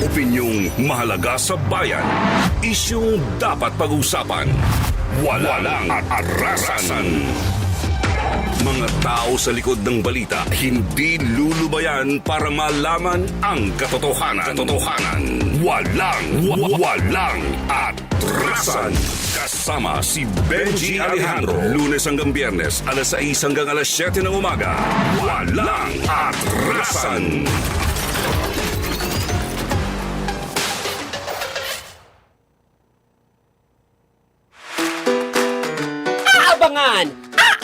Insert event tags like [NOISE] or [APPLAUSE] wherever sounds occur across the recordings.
Opinyong mahalaga sa bayan. Isyong dapat pag-usapan. Walang at-arasan. Mga tao sa likod ng balita hindi lulubayan para malaman ang katotohanan. Katotohanan. Walang, wa- walang atrasan. Kasama si Benji Alejandro. Lunes hanggang biyernes, alas 6 hanggang alas 7 ng umaga. Walang atrasan.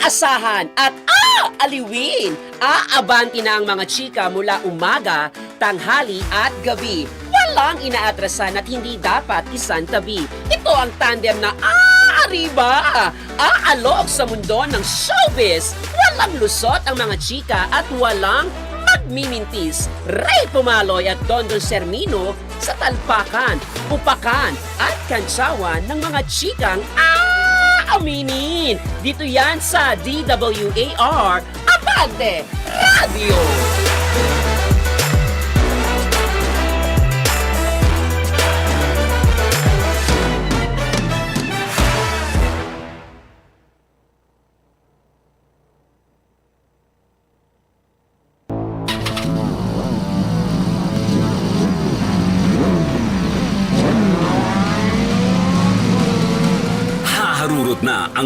Aasahan at aaliwin. Aabanti na ang mga chika mula umaga, tanghali at gabi. Walang inaatrasan at hindi dapat isantabi. Ito ang tandem na aariba, aalok sa mundo ng showbiz. Walang lusot ang mga chika at walang magmimintis. Ray Pumaloy at Dondon Sermino sa talpakan, upakan at kantsawan ng mga chikang aaminin. Dito yan sa DWAR Abante Radio.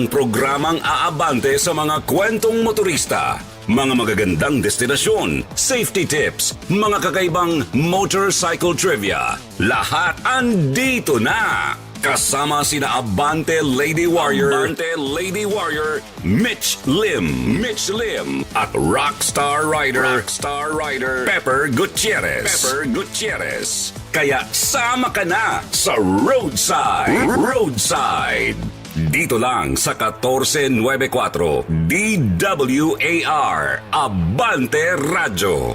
Ang programang aabante sa mga kwentong motorista, mga magagandang destinasyon, safety tips, mga kakaibang motorcycle trivia. Lahat andito na! Kasama sina Abante Lady Warrior, Abante Lady Warrior, Mitch Lim, Mitch Lim, at Rockstar Rider, Rockstar Rider, Pepper Gutierrez, Pepper Gutierrez. Kaya sama ka na sa Roadside, Roadside. Dito lang sa 1494 DWAR Abante Radyo.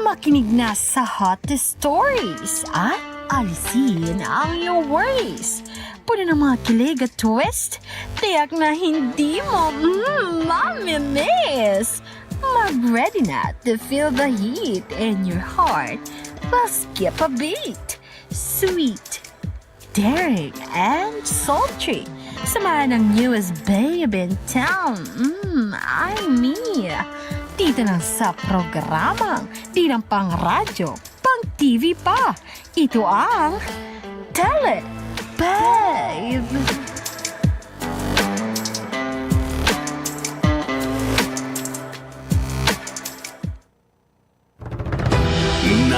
Makinig na sa hottest stories at alisin ang iyong worries. Puno ng mga kilig at twist, tiyak na hindi mo mm, mamimiss. Mag-ready na to feel the heat in your heart. We'll skip a beat. Sweet, daring, and sultry. Samahan ng newest babe in town. Mm, I me. Dito lang sa programang di lang pang radyo, pang TV pa. Ito ang Tell It, Babe.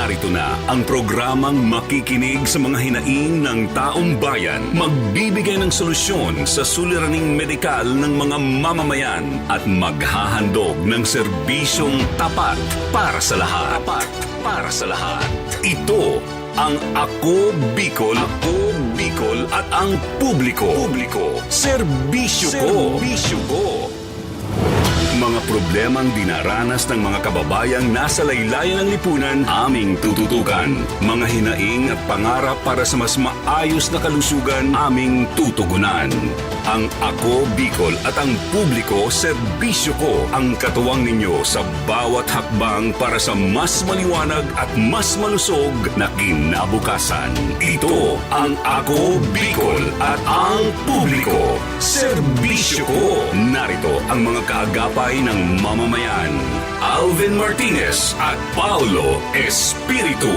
Narito na ang programang makikinig sa mga hinaing ng taong bayan, magbibigay ng solusyon sa suliraning medikal ng mga mamamayan at maghahandog ng serbisyong tapat para sa lahat. Tapat para sa lahat. Ito ang Ako Bicol, Ako Bicol at ang publiko. Publiko. Serbisyo ko. Serbisyo ko. Mga problemang dinaranas ng mga kababayang nasa laylayan ng lipunan aming tututukan. Mga hinaing at pangarap para sa mas maayos na kalusugan aming tutugunan. Ang Ako Bicol at ang publiko, serbisyo ko ang katuwang ninyo sa bawat hakbang para sa mas maliwanag at mas malusog na kinabukasan. Ito ang Ako Bicol at ang publiko, serbisyo ko. Narito ang mga kaagapay ng mamamayan. Alvin Martinez at Paulo Espiritu.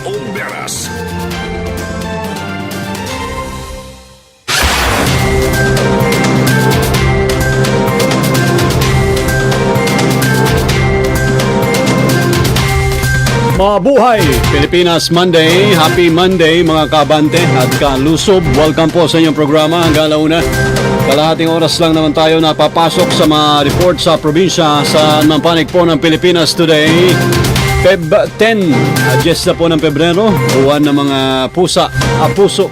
Oberas. Mabuhay! Pilipinas Monday. Happy Monday mga kabante at kalusob. Welcome po sa inyong programa hanggang launa. Kalahating oras lang naman tayo napapasok sa mga report sa probinsya sa Nampanik po ng Pilipinas today. Feb 10, uh, just na po ng Pebrero, buwan ng mga pusa, ah, puso.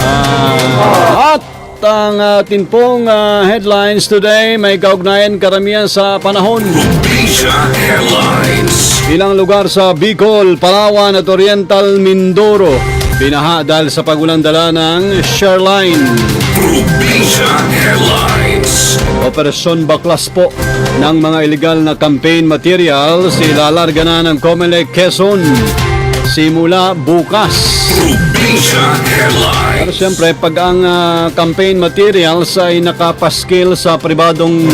Ah, at ang atin pong ah, headlines today may kaugnayan karamihan sa panahon. Probinsya Headlines. Ilang lugar sa Bicol, Palawan at Oriental Mindoro binaha dahil sa pagulang dala ng Shoreline. Probinsya Headlines. Operasyon Baklas po ng mga illegal na campaign materials ilalarga na ng Comelec Quezon simula bukas. Probinsya Headlines. Pero siyempre, pag ang ah, campaign materials ay nakapaskil sa pribadong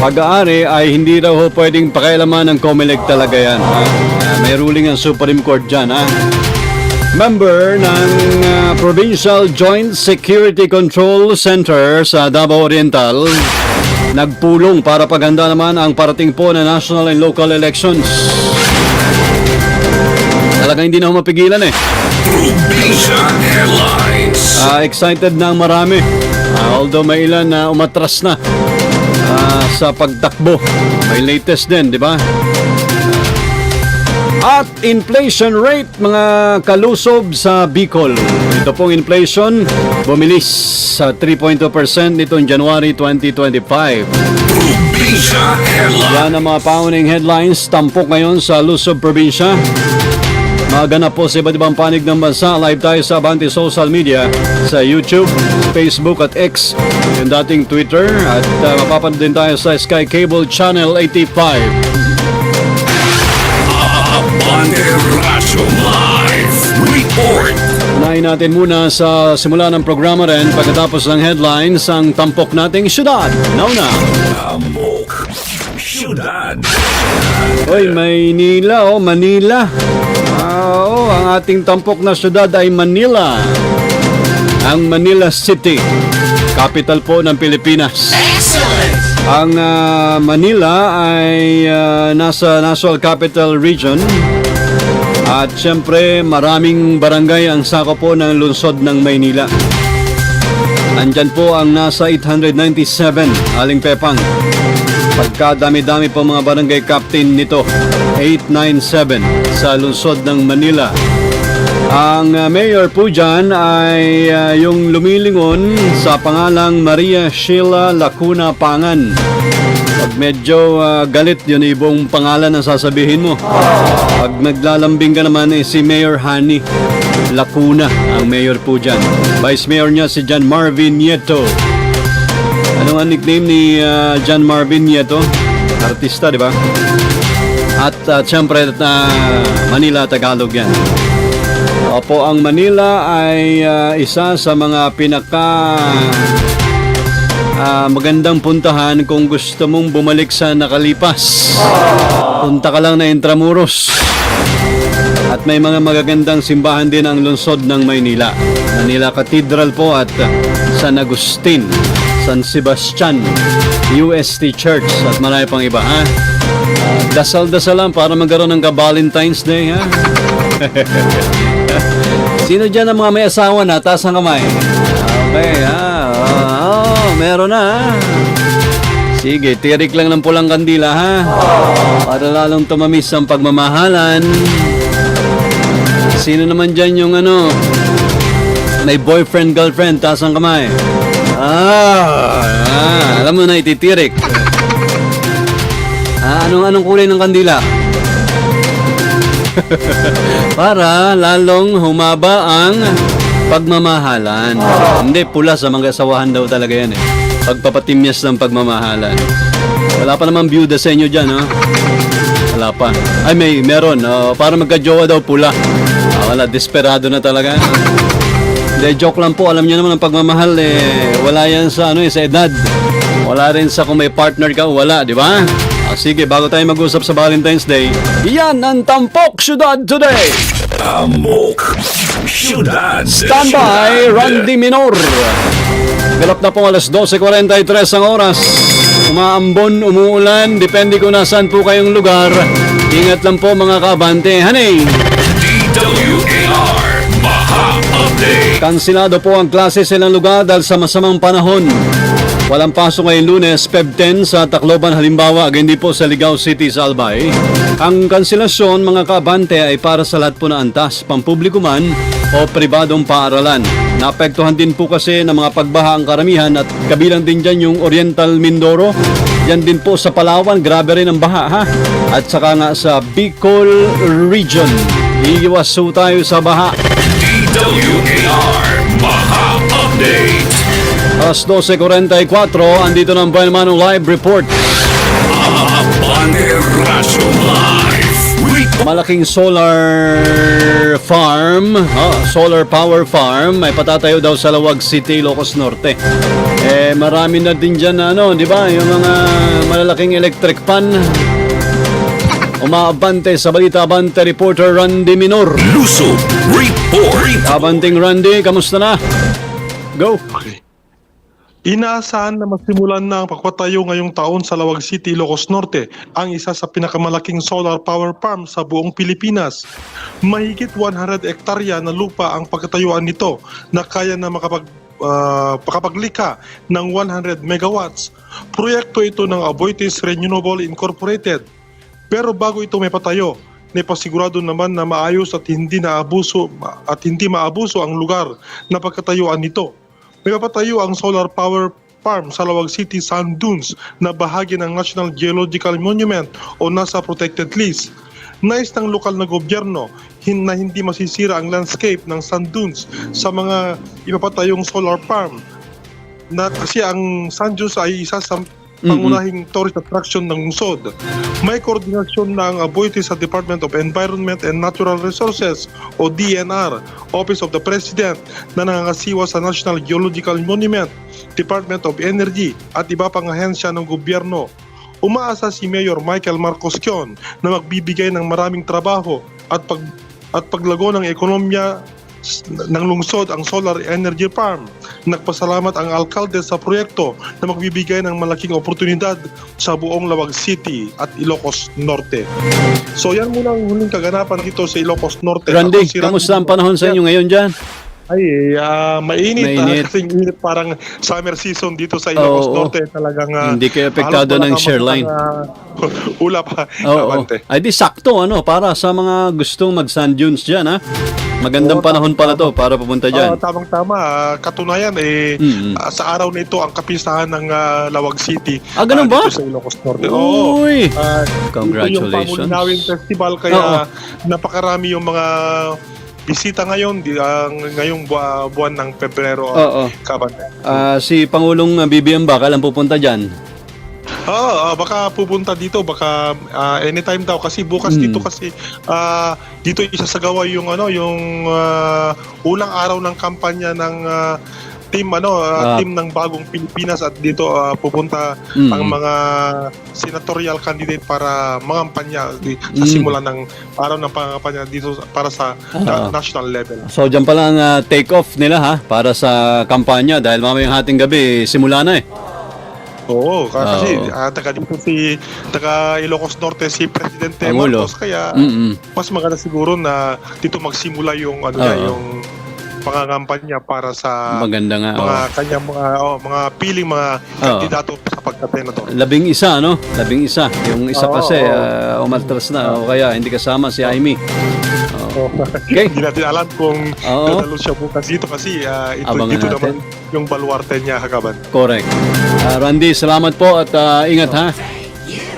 pag-aari ay hindi raw ho pwedeng pakialaman ng COMELEC talaga yan. Ah, may ruling ang Supreme Court dyan. Ha? Member ng ah, Provincial Joint Security Control Center sa Davao Oriental nagpulong para paghanda naman ang parating po na national and local elections. Talagang hindi na mapigilan eh. Ah, excited na ang marami. Ah, although may ilan na umatras na ah, sa pagtakbo. May latest din, di ba? At inflation rate, mga kalusob sa Bicol. Ito pong inflation, bumilis sa 3.2% nitong January 2025. Probinsya Headlines. Yan ang mga pauning headlines, tampok ngayon sa Luzon Probinsya. Maganap po sa iba't ibang panig ng bansa. Live tayo sa Abante Social Media sa YouTube, Facebook at X, yung dating Twitter. At uh, mapapanood din tayo sa Sky Cable Channel 85. Radyo Live. Report. Unahin natin muna sa simula ng programa rin pagkatapos ng headlines ang tampok nating syudad. Nauna. Amok. Syudad. Oy, Maynila o Manila. Ah, Oo, ang ating tampok na syudad ay Manila. Ang Manila City, capital po ng Pilipinas. Ang ah, Manila ay ah, nasa National Capital Region. At siyempre, maraming barangay ang sakop po ng lungsod ng Maynila. Nandyan po ang nasa 897, Aling Pepang. Pagkadami-dami po mga barangay captain nito, 897 sa lungsod ng Manila. Ang uh, mayor po dyan ay uh, yung lumilingon sa pangalang Maria Sheila Lacuna Pangan. Pag medyo uh, galit yun ibong pangalan ang sasabihin mo. Pag naglalambing ka naman eh, si Mayor Hani Lacuna ang mayor po dyan. Vice Mayor niya si John Marvin Nieto. Ano ang nickname ni uh, John Marvin Nieto? Artista, di ba? At uh, siyempre, uh, Manila, Tagalog yan. Opo, ang Manila ay uh, isa sa mga pinaka ah, magandang puntahan kung gusto mong bumalik sa nakalipas. Punta ka lang na Intramuros. At may mga magagandang simbahan din ang lungsod ng Maynila. Manila Cathedral po at uh, San Agustin, San Sebastian, UST Church at marami pang iba ha. Dasal-dasal lang para magkaroon ng ka-Valentine's Day ha. [LAUGHS] Sino dyan ang mga may asawa na? Taas ang kamay. Okay, ha? Oh, meron na, ha? Sige, tirik lang ng pulang kandila, ha? Para lalong tumamis ang pagmamahalan. Sino naman dyan yung ano? May boyfriend, girlfriend, taas ang kamay. Ah, ah alam mo na, ititirik. Ah, anong, anong kulay ng kandila? [LAUGHS] para lalong humaba ang pagmamahalan. Hindi, pula sa mga asawahan daw talaga yan eh. Pagpapatimyas ng pagmamahalan. Wala pa naman byuda sa inyo dyan, ha? Wala pa. Ay, may, meron. Oh, para magka-jowa daw pula. Ah, wala, desperado na talaga. Hindi, joke lang po. Alam niyo naman ang pagmamahal, eh, wala yan sa, ano, eh, sa edad. Wala rin sa kung may partner ka wala, di ba? Sige, bago tayo mag-usap sa Valentine's Day, yan ang Tampok Syudad Today! Amok. Syudad. Standby, Randy Minor. Galap na pong alas 12.43 ang oras. Umaambon, umuulan, depende kung nasaan po kayong lugar. Ingat lang po mga kabante. Hanay! DWAR. Baha Update. Kansilado po ang klase sa ilang lugar dahil sa masamang panahon. Walang pasok ngayong lunes, Feb 10 sa Tacloban halimbawa, hindi po sa Ligao City sa Albay. Ang kanselasyon mga kabante ay para sa lahat po na antas, pampubliko man o pribadong paaralan. Naapektuhan din po kasi ng mga pagbaha ang karamihan at kabilang din dyan yung Oriental Mindoro. Yan din po sa Palawan, grabe rin ang baha ha. At saka nga sa Bicol Region. Iiwas tayo sa baha. DWAR. Baha Update. Alas 12.44, andito ng Buwan Manong Live Report. Malaking solar farm, ah, solar power farm, may patatayo daw sa Lawag City, Ilocos Norte. Eh, marami na din dyan, ano, di ba? Yung mga malalaking electric pan. Umaabante sa balita, abante reporter Randy Minor. Lusob. Report. Abanting Randy, kamusta na? Go! Inaasahan na masimulan na ang pagpatayo ngayong taon sa Lawag City, Ilocos Norte, ang isa sa pinakamalaking solar power farm sa buong Pilipinas. Mahigit 100 hektarya na lupa ang pagkatayuan nito na kaya na makapag ah, makapaglikha ng 100 megawatts. Proyekto ito ng Aboitiz Renewable Incorporated. Pero bago ito may patayo, Napasigurado naman na maayos at hindi naabuso at hindi maabuso ang lugar na pagkatayuan nito. May papatayo ang solar power farm sa Lawag City Sand Dunes na bahagi ng National Geological Monument o nasa protected list. Nais ng lokal na gobyerno hin na hindi masisira ang landscape ng sand dunes sa mga ipapatayong solar farm na kasi ang sand dunes ay isa sa pangunahing tourist attraction ng lungsod. May koordinasyon na ang Aboitiz sa Department of Environment and Natural Resources o DNR, Office of the President na nangangasiwa sa National Geological Monument, Department of Energy at iba pang ahensya ng gobyerno. Umaasa si Mayor Michael Marcos Kion na magbibigay ng maraming trabaho at pag at paglago ng ekonomiya ng lungsod ang solar energy farm. Nagpasalamat ang alkalde sa proyekto na magbibigay ng malaking oportunidad sa buong Lawag City at Ilocos Norte. So yan muna ang huling kaganapan dito sa Ilocos Norte. Randy, si kamusta ang panahon sa inyo ngayon dyan? Ay, ah, mainit. Mainit. ah, kasing init parang summer season dito sa Ilocos oo. Norte. Talagang ah, Hindi kayo apektado ng shoreline. kamatang, ah, [LAUGHS] ulap pa. Oo. Abante. Ay di sakto ano para sa mga gustong mag sand dunes diyan ha. Magandang Oo, panahon pala to para pupunta Oo, diyan. tamang-tama. Ah, katunayan, eh, Mm-mm. ah, sa araw na ito, ang kapistahan ng ah, Lawag City. Ah, ganun ah, ba? Dito sa Ilocos Norte. Oo. Uy. Ah, Congratulations. Ito yung Festival, Oo. kaya napakarami yung mga bisita ngayon, di, ah, ngayong buwa- buwan ng Pebrero. ah, Oo. Kabante. Ah, si Pangulong BBM ba kailan pupunta diyan? Oo, ah, baka pupunta dito, baka ah, anytime daw kasi bukas Mm. dito kasi ah, dito isasagawa yung ano, yung ah, unang araw ng kampanya ng ah, team ano, Ah. ah, team ng bagong Pilipinas at dito ah, pupunta Mm. ang mga senatorial candidate para mangampanya di, sa Mm. simula ng araw ng pangampanya dito sa- para sa Ah. ah, national level. So diyan pala ang ah, take off nila ha para sa kampanya dahil mamayang hating gabi simula na eh. Oo, ka- kasi Oo. ah, taga dito si taga Ilocos Norte si Presidente. Marcos kaya Mm. mas maganda siguro na dito magsimula yung ano niya, Oo. yung pangangampanya para sa Maganda nga. mga oh. kanyang mga oh, mga piling mga kandidato sa pagka-senador. Labing isa, no? Labing isa. Yung isa Oo, kasi oo. ah, umaltras na o kaya hindi kasama si Amy. Okay. Hindi natin alam kung Oo. dadalo siya bukas dito kasi ah, ito Abangan dito natin. naman yung baluarte niya hagaban. Correct. Ah, Randy, salamat po at ah, ingat ha.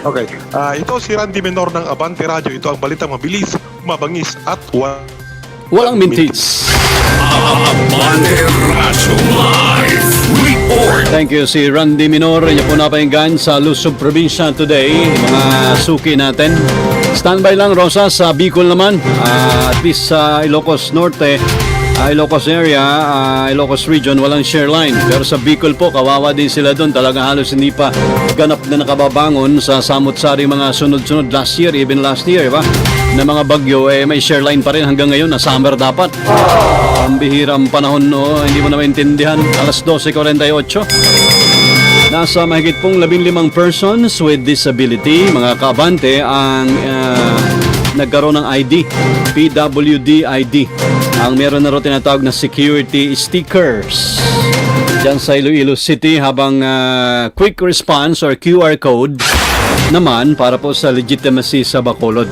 Okay. Ah, ito si Randy Menor ng Abante Radio. Ito ang balitang mabilis, mabangis at wa- Walang mintis. Abante Radyo Live Report. Thank you si Randy Minor. Inyo po napahinggan sa Luzon Provincia today. Mga suki natin. Standby lang Rosa sa Bicol naman. Ah, at least sa Ilocos Norte, ah, Ilocos area, ah, Ilocos region, walang share line. Pero sa Bicol po, kawawa din sila doon. Talaga halos hindi pa ganap na nakababangon sa samot-sari mga sunod-sunod last year, even last year, ba? Na mga bagyo, eh, may share line pa rin hanggang ngayon na summer dapat. Ang bihirang panahon, no, hindi mo na maintindihan. Alas 12.48. Nasa mahigit pong 15 persons with disability, mga kabante, ang ah, nagkaroon ng ID, PWD ID. Ang meron na rin tinatawag na security stickers. Diyan sa Iloilo City habang ah, quick response or QR code naman para po sa legitimacy sa Bacolod.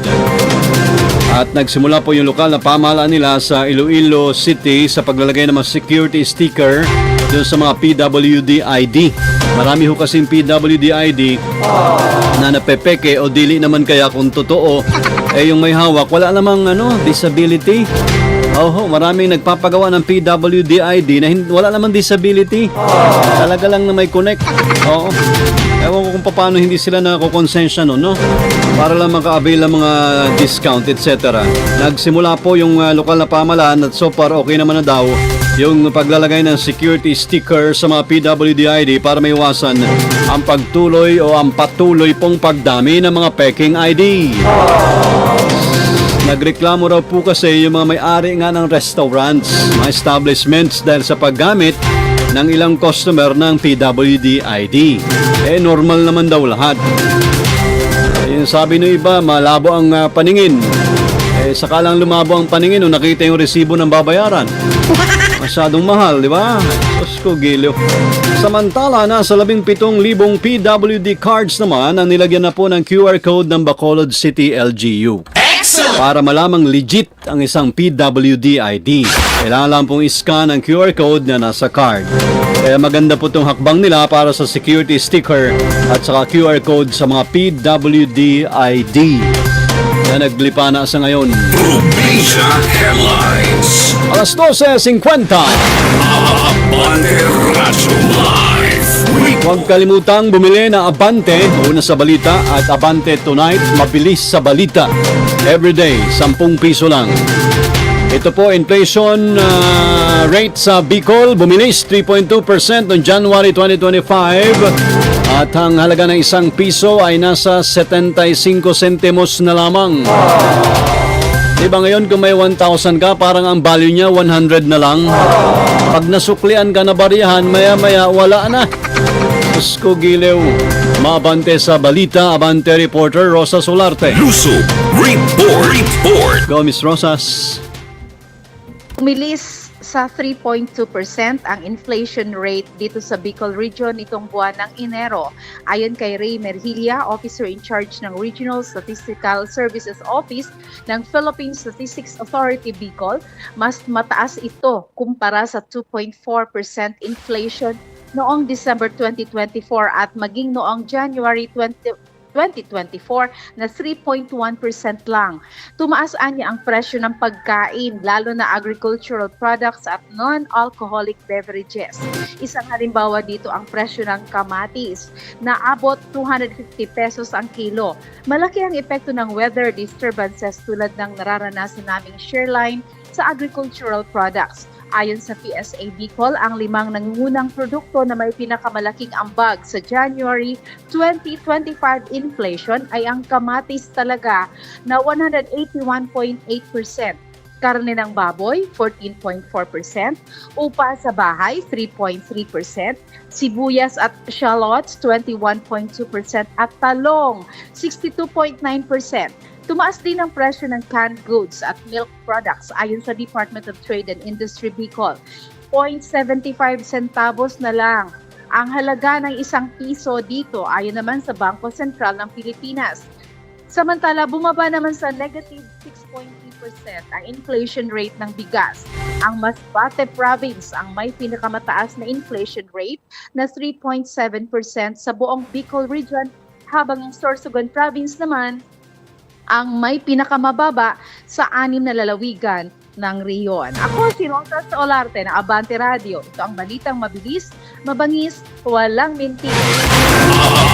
At nagsimula po yung lokal na pamahalaan nila sa Iloilo City sa paglalagay ng mga security sticker doon sa mga PWD ID. Marami ho kasing PWD ID na napepeke o dili naman kaya kung totoo eh yung may hawak wala namang ano disability. Oho, maraming nagpapagawa ng PWD ID na wala namang disability. Talaga lang na may connect. Oo. Ewan ko kung paano hindi sila nakukonsensya no, no? Para lang maka-avail ng mga discount, etc. Nagsimula po yung uh, lokal na pamalaan at so far okay naman na daw yung paglalagay ng security sticker sa mga PWD ID para may iwasan ang pagtuloy o ang patuloy pong pagdami ng mga peking ID. Nagreklamo raw po kasi yung mga may-ari nga ng restaurants, mga establishments dahil sa paggamit ng ilang customer ng PWD ID. Eh, normal naman daw lahat. Yung sabi ng iba, malabo ang ah, paningin. Eh, saka lang lumabo ang paningin nung nakita yung resibo ng babayaran. [LAUGHS] Masyadong mahal, di ba? Diyos ko, giliw. Samantala, nasa 17,000 PWD cards naman ang nilagyan na po ng QR code ng Bacolod City LGU. Para malamang legit ang isang PWD ID, kailangan lang pong iscan ang QR code na nasa card. Kaya maganda po itong hakbang nila para sa security sticker at saka QR code sa mga PWD ID na naglipa na sa ngayon. Probinsya Headlines. Alas 12.50. Abante Radyo Live. Huwag kalimutang bumili ng Abante, una sa balita, at Abante Tonight, mabilis sa balita. Everyday, 10 piso lang. Ito po, inflation ah, rate sa Bicol, bumilis 3.2% noong January 2025 at ang halaga ng isang piso ay nasa 75 centimos na lamang. Diba ngayon kung may 1,000 ka, parang ang value niya 100 na lang. Pag nasuklian ka na bariyahan, maya-maya wala na. Diyos ko giliw. Mabante sa balita, Abante reporter Rosa Solarte. Lusob Report. Report. Go, Miss Rosas. Umilis sa 3.2% ang inflation rate dito sa Bicol Region nitong buwan ng Enero. Ayon kay Ray Merhilia, Officer in Charge ng Regional Statistical Services Office ng Philippine Statistics Authority Bicol, mas mataas ito kumpara sa 2.4% inflation noong December 2024 at maging noong January 20 2024 na 3.1% lang. Tumaas anya ang presyo ng pagkain, lalo na agricultural products at non-alcoholic beverages. Isang halimbawa dito ang presyo ng kamatis na abot 250 pesos ang kilo. Malaki ang epekto ng weather disturbances tulad ng nararanasan naming shareline sa agricultural products. Ayon sa PSA Bicol, ang limang nangungunang produkto na may pinakamalaking ambag sa January 2025 inflation ay ang kamatis talaga na 181.8%, karne ng baboy 14.4%, upa sa bahay 3.3%, sibuyas at shallots 21.2% at talong 62.9%. Tumaas din ang presyo ng canned goods at milk products ayon sa Department of Trade and Industry Bicol. 0.75 centavos na lang ang halaga ng isang piso dito ayon naman sa Bangko Sentral ng Pilipinas. Samantala, bumaba naman sa negative 6.3% ang inflation rate ng bigas. Ang Masbate Province ang may pinakamataas na inflation rate na 3.7% sa buong Bicol Region habang ang Sorsogon Province naman ang may pinakamababa sa anim na lalawigan ng reyon. Ako si Rosas Olarte ng Abante Radio. Ito ang balitang mabilis, mabangis, walang minti.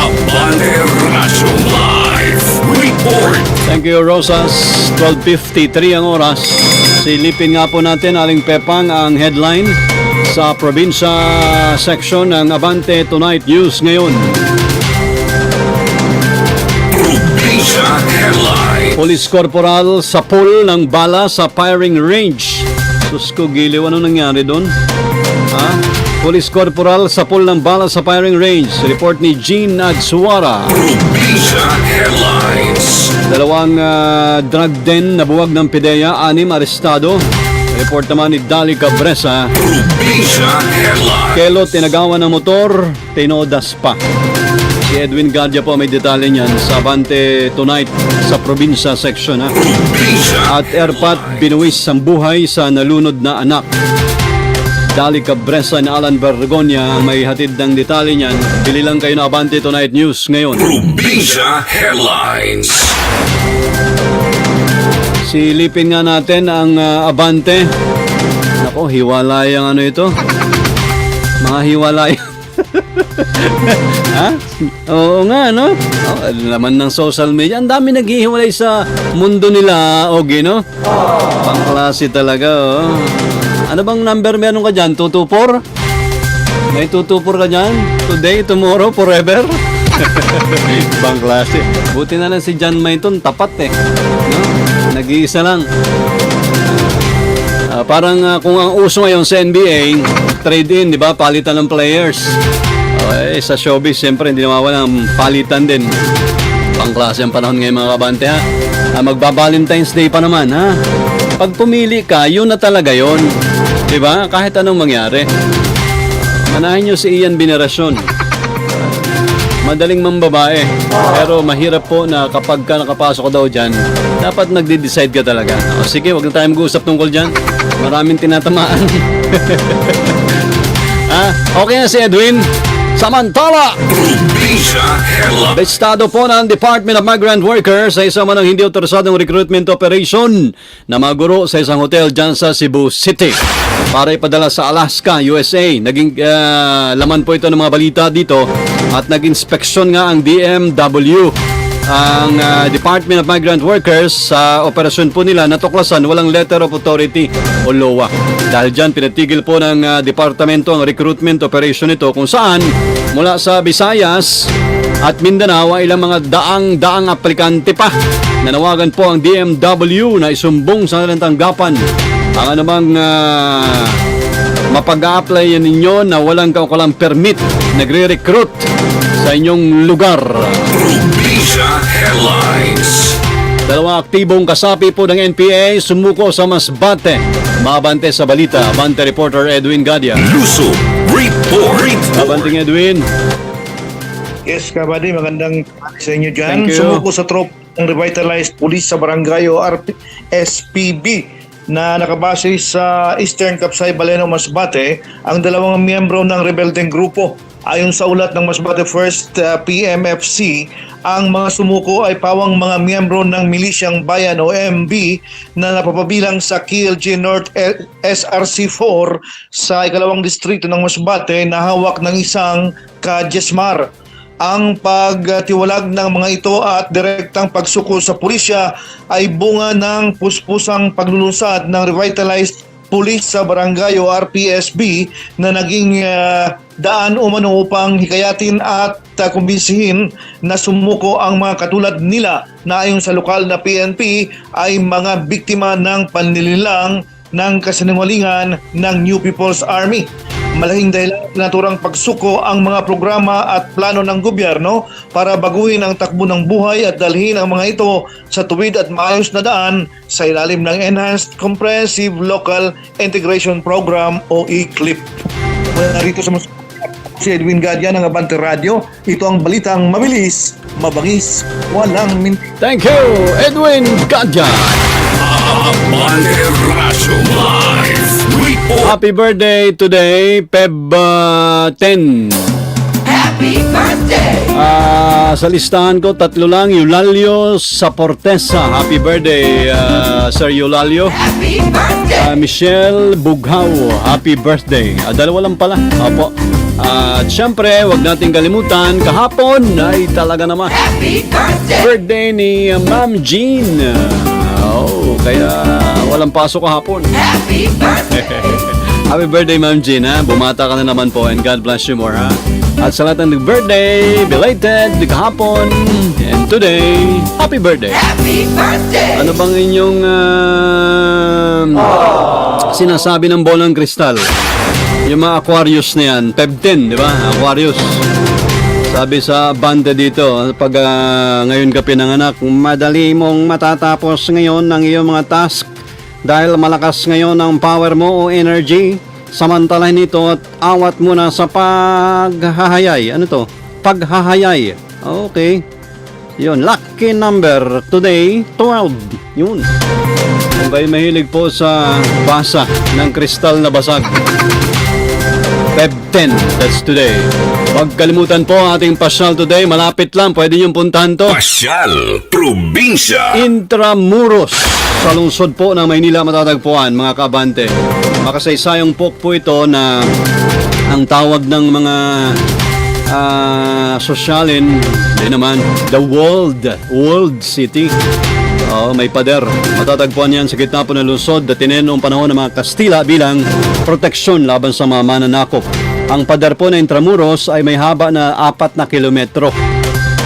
Abante Radyo Live Report. Thank you, Rosas. 12.53 ang oras. Silipin nga po natin, Aling Pepang, ang headline sa probinsya section ng Abante Tonight News ngayon. Police Corporal sa pool ng bala sa firing range. Sus ko, giliw, ano nangyari doon? Ha? Police Corporal sa pool ng bala sa firing range. Report ni Gene Headlines. Dalawang ah, drug den na buwag ng PIDEA, anim arestado. Report naman ni Dali Cabresa. Probinsya Headlines. Kelo tinagawan ng motor, tinodas pa. Si Edwin Gardia po may detalye niyan sa Abante Tonight sa probinsya section. Ha? At Erpat binuwis ang buhay sa nalunod na anak. Dali Cabresa ni Alan Bergonia may hatid ng detalye niyan. Bili lang kayo ng Abante Tonight News ngayon. Probinsya Headlines. Silipin nga natin ang ah, Abante. Nako, hiwalay ang ano ito. Mga hiwalay. [LAUGHS] ha? Oo nga, no? Oh, naman ng social media. Ang dami naghihiwalay sa mundo nila, Ogie, no? Pangklase talaga, oh. Ano bang number meron ka dyan? 224? May 224 ka dyan? Today, tomorrow, forever? [LAUGHS] Ibang klase. Buti na lang si John Mayton, tapat eh. No? Nag-iisa lang. Ah, parang ah, kung ang uso ngayon sa NBA, trade-in, di ba? Palitan ng players. Oh, eh, sa showbiz, siyempre, hindi nawawala ang palitan din. Pangklase ang panahon ngayon mga kabante ha. Ah, magba-Valentine's Day pa naman ha. Pag pumili ka, yun na talaga yun. Di ba? Kahit anong mangyari. Manahin nyo si Ian Bineracion. Madaling mambabae. Pero mahirap po na kapag ka nakapasok ka daw dyan, dapat nagde-decide ka talaga. O sige, wag na tayo mag-uusap tungkol dyan. Maraming tinatamaan. [LAUGHS] ah, okay na si Edwin. Samantala. Estado po ng Department of Migrant Workers sa isang manang hindi otorisadong recruitment operation na maguro sa isang hotel dyan sa Cebu City para ipadala sa Alaska, USA. Naging ah, laman po ito ng mga balita dito at nag-inspeksyon nga ang DMW ang ah, Department of Migrant Workers sa operasyon po nila natuklasan walang letter of authority o LOA. Dahil dyan, pinatigil po ng ah, departamento ang recruitment operation nito kung saan mula sa Visayas at Mindanao ay ilang mga daang-daang aplikante pa. Nanawagan po ang DMW na isumbong sa kanilang tanggapan ang anumang ah, mapag-a-apply ninyo na walang kaukulang permit nagre-recruit sa inyong lugar. Dalawang aktibong kasapi po ng NPA sumuko sa Masbate. Mabante sa balita, Abante reporter Edwin Gadia. Luso Report. Abanting Edwin. Yes, kabady, magandang sa inyo dyan. Thank you. Sumuko sa trop ng revitalized police sa barangay o RP SPB na nakabase sa Eastern Kapsay Baleno Masbate ang dalawang miyembro ng rebeldeng grupo. Ayon sa ulat ng Masbate First uh, PMFC, ang mga sumuko ay pawang mga miyembro ng Milisyang Bayan o MB na napapabilang sa KLG North SRC4 sa ikalawang distrito ng Masbate na hawak ng isang kajesmar. Ang pagtiwalag ng mga ito at direktang pagsuko sa pulisya ay bunga ng puspusang paglulunsad ng revitalized police sa barangay o RPSB na naging ah, daan umano upang hikayatin at uh, kumbinsihin na sumuko ang mga katulad nila na ayon sa lokal na PNP ay mga biktima ng panlililang ng kasinungalingan ng New People's Army. Malaking dahilan ng naturang pagsuko ang mga programa at plano ng gobyerno para baguhin ang takbo ng buhay at dalhin ang mga ito sa tuwid at maayos na daan sa ilalim ng Enhanced Comprehensive Local Integration Program o ECLIP. Mula rito sa mas- si Edwin Gadia ng Abante Radio, ito ang balitang mabilis, mabangis, walang minti. Thank you, Edwin Gadia. Happy birthday today, Feb uh, 10. Ah, sa listahan ko, tatlo lang. Eulalio Saportesa. Happy birthday, ah, Sir Eulalio. Ah, Michelle Bughaw. Happy birthday. Ah, dalawa lang pala. Opo. Ah, At syempre, wag nating kalimutan, kahapon ay talaga naman. birthday! ni ah, Ma'am Jean. Oh, kaya walang pasok kahapon. Happy birthday! [LAUGHS] Happy birthday, Ma'am ha? Bumata ka na naman po and God bless you more, ha? At sa lahat ng nag-birthday, belated, kahapon, and today, happy birthday! Happy birthday! Ano bang inyong um, sinasabi ng bolang kristal? Yung mga Aquarius na yan, Peb 10, di ba? Aquarius. Sabi sa banda dito, pag ah, ngayon ka pinanganak, madali mong matatapos ngayon ang iyong mga task dahil malakas ngayon ang power mo o energy. Samantalahin ito at awat muna sa paghahayay. Ano to? Paghahayay. Okay. Yun, lucky number today, 12. Yun. Kung kayo mahilig po sa basa ng kristal na basag. Feb 10, that's today. Huwag kalimutan po ang ating pasyal today. Malapit lang, pwede niyong puntahan to. Pasyal Probinsya. Intramuros sa lungsod po ng Maynila matatagpuan mga kabante. Makasaysayang po po ito na ang tawag ng mga ah, sosyalin, hindi naman, the world, world city. Oo, may pader. Matatagpuan yan sa gitna po ng lungsod na tinenong panahon ng mga Kastila bilang proteksyon laban sa mga mananakop. Ang pader po ng Intramuros ay may haba na apat na kilometro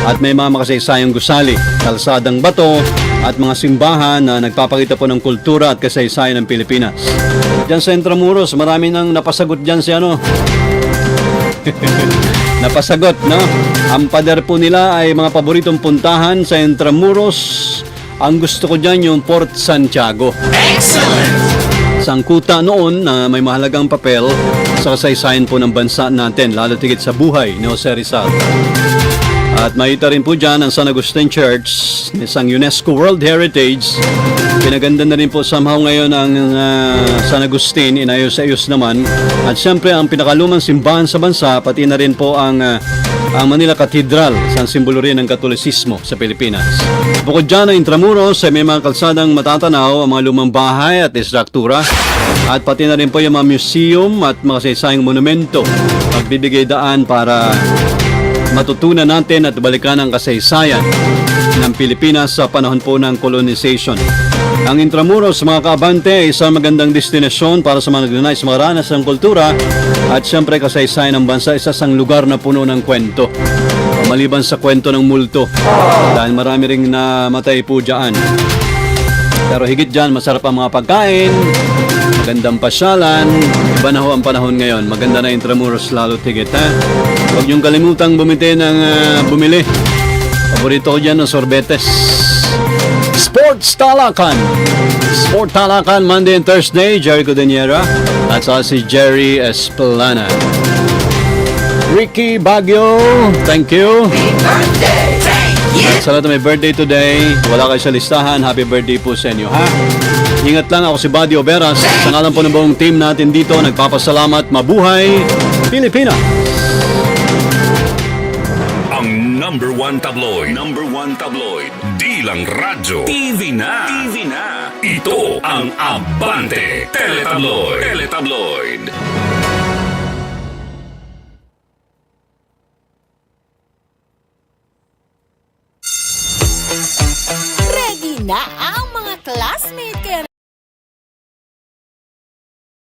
at may mga makasaysayang gusali, kalsadang bato at mga simbahan na nagpapakita po ng kultura at kasaysayan ng Pilipinas. Diyan sa Intramuros, marami nang napasagot dyan si ano. [LAUGHS] napasagot, no? Ang pader po nila ay mga paboritong puntahan sa Intramuros. Ang gusto ko dyan yung Port Santiago. Sangkuta noon na may mahalagang papel sa kasaysayan po ng bansa natin, lalo tigit sa buhay ni Jose Rizal. At makita rin po dyan ang San Agustin Church, isang UNESCO World Heritage. Pinaganda na rin po somehow ngayon ang ah, San Agustin, inayos-ayos naman. At siyempre ang pinakalumang simbahan sa bansa, pati na rin po ang, ah, ang Manila Cathedral, isang simbolo rin ng Katolisismo sa Pilipinas. Bukod dyan ang Intramuros ay may mga kalsadang matatanaw, ang mga lumang bahay at istruktura. At pati na rin po yung mga museum at mga saysayang monumento. Magbibigay daan para matutunan natin at balikan ang kasaysayan ng Pilipinas sa panahon po ng colonization. Ang Intramuros, mga kaabante, ay isang magandang destinasyon para sa mga nagnanais maranas ng kultura at siyempre kasaysayan ng bansa, isa sang lugar na puno ng kwento. Maliban sa kwento ng multo, dahil marami ring namatay po dyan. Pero higit dyan, masarap ang mga pagkain, magandang pasyalan, iba na ho ang panahon ngayon. Maganda na Intramuros lalo tigit, ha? Huwag niyong kalimutang bumiti ng ah, bumili. Paborito ko dyan ng sorbetes. Sports Talakan. Sport Talakan, Monday and Thursday, Jerry Codeniera. At saka si Jerry Esplana. Ricky Baguio, thank you. At sa lahat may birthday today, wala kayo sa listahan, happy birthday po sa inyo, ha? Ingat lang ako si Buddy Oberas. Sa ngalan po ng buong team natin dito, nagpapasalamat, mabuhay, Pilipinas! Ang number one tabloid. Number one tabloid. Di lang radyo. TV na. TV na. Ito ang Abante Teletabloid. Teletabloid. Ready na ang mga classmates